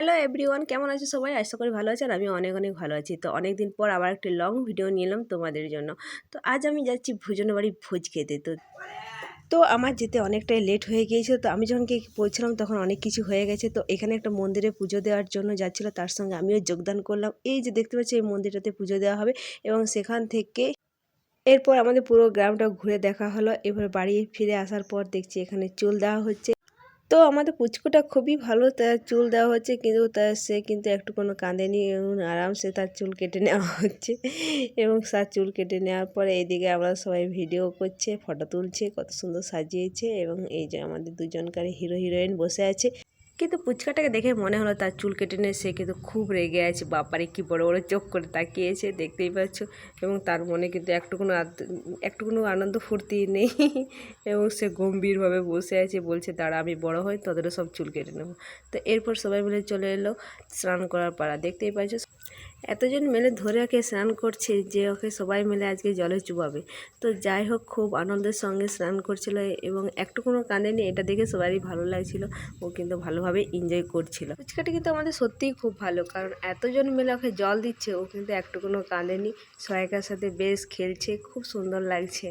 Hello everyone কেমন আছে সবাই? আশা করি ভালো আছেন আমি অনেক অনেক ভালো আছি। তো অনেক দিন পর আবার একটি লং ভিডিও নিলাম তোমাদের জন্য। তো আজ আমি যাচ্ছি ভোজনের বাড়ি ভোজ খেতে। তো তো আমার যেতে অনেকটাই লেট হয়ে গিয়েছিল তো আমি যখন গিয়ে পৌঁছলাম তখন অনেক কিছু হয়ে গেছে। তো এখানে একটা মন্দিরে পুজো দেওয়ার জন্য যাচ্ছিল। তার সঙ্গে আমিও যোগদান করলাম। এই যে দেখতে পাচ্ছি, এই মন্দিরটাতে পুজো দেওয়া হবে এবং সেখান থেকে এরপর আমাদের পুরো গ্রামটা ঘুরে দেখা হলো। এবার বাড়ি ফিরে আসার পর দেখছি এখানে চুল দেওয়া হচ্ছে। তো আমাদের পুচকুটা খুবই ভালো, তার চুল দেওয়া হচ্ছে কিন্তু তার, সে কিন্তু একটু কোনো কাঁদেনি আরামসে তার চুল কেটে নেওয়া হচ্ছে। এবং তার চুল কেটে নেওয়ার পরে এইদিকে আমরা সবাই ভিডিও করছে, ফটো তুলছে, কত সুন্দর সাজিয়েছে। এবং এই যে আমাদের দুজনকারী হিরো, হিরোইন বসে আছে। কিন্তু পুচকাটাকে দেখে মনে হলো তার চুল কেটে নিয়ে সে কিন্তু খুব রেগে আছে। বাপারে, কি বড় বড় চোখ করে তাকিয়েছে, দেখতেই পাচ্ছ। এবং তার মনে কিন্তু একটুকুনো একটুকুনো আনন্দ ফুর্তি নেই। এবং সে গম্ভীরভাবে বসে আছে, বলছে, দাঁড়া, আমি বড় হই, তাদেরও সব চুল কেটে নেব। তো এরপর সবাই মিলে চলে এলো স্নান করার পাড়া। দেখতেই পাচ্ছ এতজন মেলে ধরে ওকে স্নান করছে যে ওকে সবাই মিলে আজকে জলে চুবাবে। তো যাই হোক, খুব আনন্দের সঙ্গে স্নান করছিল এবং একটুকুনো কাঁদেনি এটা দেখে সবারই ভালো লাগছিল। ও কিন্তু ভালোভাবে এনজয় করছিল। ফুচকাটা কিন্তু আমাদের সত্যিই খুব ভালো, কারণ এতজন মিলে ওকে জল দিচ্ছে, ও কিন্তু একটুকুনো কাঁদেনি সবাইকার সাথে বেশ খেলছে, খুব সুন্দর লাগছে।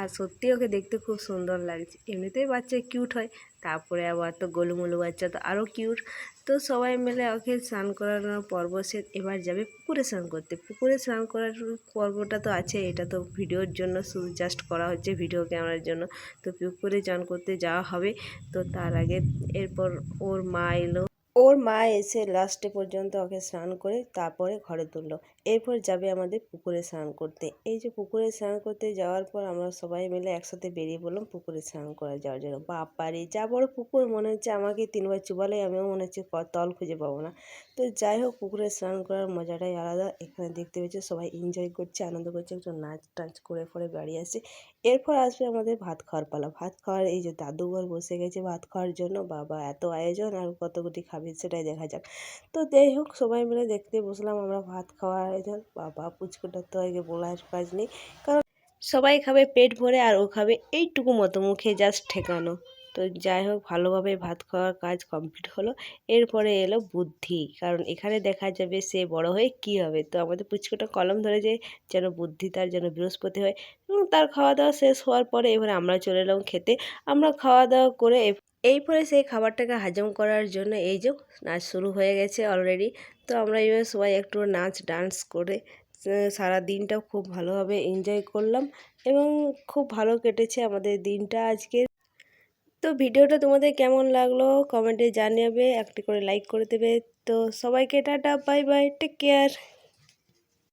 আর সত্যি ওকে দেখতে খুব সুন্দর লাগছে। এমনিতেই বাচ্চা কিউট হয় তারপরে আবার তো গোলুমলু বাচ্চা তো আরও কিউট তো সবাই মিলে ওকে স্নান করানোর পর্ব সে এবার যাবে পুকুরে স্নান করতে। পুকুরে স্নান করার পর্বটা তো আছে, এটা তো ভিডিওর জন্য শুধু জাস্ট করা হচ্ছে ভিডিও ক্যামেরার জন্য। তো পুকুরে স্নান করতে যাওয়া হবে। তো তার আগে এরপর ওর মা এলো। ওর মা এসে লাস্টে পর্যন্ত ওকে স্নান করে তারপরে ঘরে তুললো। এরপর যাবে আমাদের পুকুরে স্নান করতে। এই যে পুকুরে স্নান করতে যাওয়ার পর আমরা সবাই মিলে একসাথে বেরিয়ে পড়লাম পুকুরে স্নান করা যাওয়ার জন্য। বাপারে যা বড় পুকুর মনে হচ্ছে আমাকে তিনবার চুবালে আমিও মনে হচ্ছে তল খুঁজে পাবো না। তো যাই হোক, পুকুরে স্নান করার মজাটাই আলাদা। এখানে দেখতে পেয়েছে সবাই এনজয় করছে, আনন্দ করছে, একটু নাচ টাচ করে পরে বাড়ি আসে এরপর আসবে আমাদের ভাত খাওয়ার পালা। ভাত খাওয়ার এই যে দাদুঘর বসে গেছে ভাত খাওয়ার জন্য। বাবা, এত আয়োজন আর কতগুটি খাবে সেটাই দেখা যাক। তো যাই হোক, সবাই মিলে দেখতে বসলাম আমরা ভাত খাওয়ার আয়োজন বাবা পুচকুটার তো আগে বলার কাজ নেই। কারণ সবাই খাবে পেট ভরে আর ও খাবে এইটুকু মতো মুখে জাস্ট ঠেকানো। তো যাই হোক, ভালোভাবে ভাত খাওয়ার কাজ কমপ্লিট হলো। এরপরে এলো বুদ্ধি। কারণ এখানে দেখা যাবে সে বড় হয়ে কি হবে। তো আমাদের পুচকুটা কলম ধরে যে যেন বুদ্ধি তার যেন বৃহস্পতি হয় এবং তার খাওয়া দাওয়া শেষ হওয়ার পরে এবারে আমরা চলে এলাম খেতে। আমরা খাওয়া দাওয়া করে এই পরে সেই খাবারটাকে হজম করার জন্য এই যে নাচ শুরু হয়ে গেছে অলরেডি তো আমরা এইভাবে সবাই একটু নাচ ডান্স করে সারা দিনটাও খুব ভালোভাবে এনজয় করলাম এবং খুব ভালো কেটেছে আমাদের দিনটা আজকে তো ভিডিওটা তোমাদের কেমন লাগল কমেন্টে জানাবে একটি করে লাইক করে দেবে। তো সবাইকে tata bye bye take care